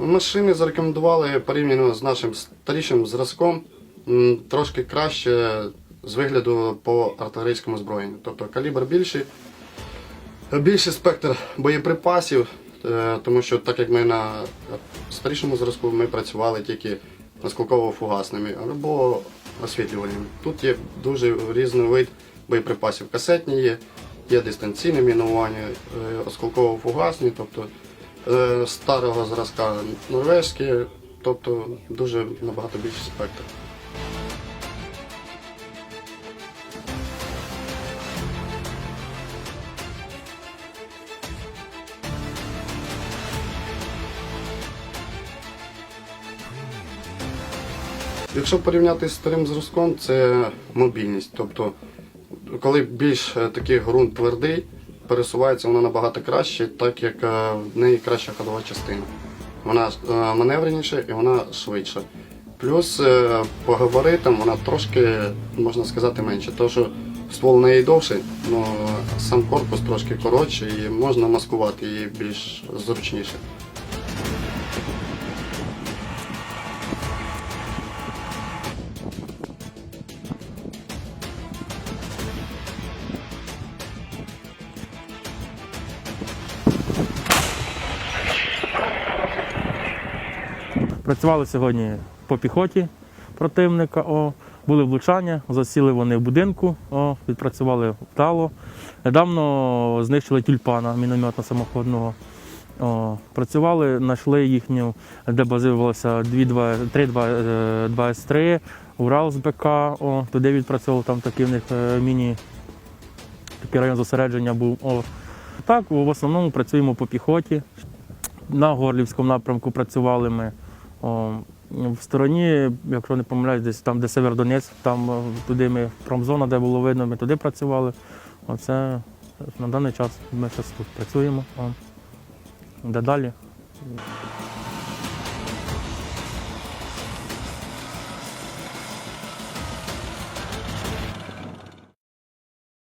Машини зарекомендували порівняно з нашим старішим зразком трошки краще з вигляду по артилерійському зброєнню. Тобто калібр більший, більший спектр боєприпасів, е, тому що так як ми на старішому зразку ми працювали тільки наскоково-фугасними або освітлювальними. Тут є дуже різний вид боєприпасів. Касетні є, є дистанційне мінування, е, осколково-фугасні, тобто старого зразка норвезькі, тобто дуже набагато більший спектр. Якщо порівняти з старим зразком, це мобільність. Тобто, коли більш е, такий ґрунт твердий, пересувається вона набагато краще, так як е, в неї краща ходова частина. Вона е, маневреніша і вона швидша. Плюс е, по габаритам вона трошки, можна сказати, менше. Тому що ствол неї довший, але сам корпус трошки коротший і можна маскувати її більш зручніше. Працювали сьогодні по піхоті противника. О, були влучання, засіли вони в будинку, о, відпрацювали вдало. Недавно знищили тюльпана мінометно самоходного. О, працювали, знайшли їхню, де базувалося 3-2 С3, Урал з БК, о, туди відпрацьовував, там такий в них е, міні такий район зосередження був. О. Так, в основному працюємо по піхоті. На Горлівському напрямку працювали ми. В стороні, якщо не помиляюсь, десь там, де Севердонець, там е, туди ми промзона, де було видно, ми туди працювали. Оце на даний час ми зараз тут працюємо. Де далі?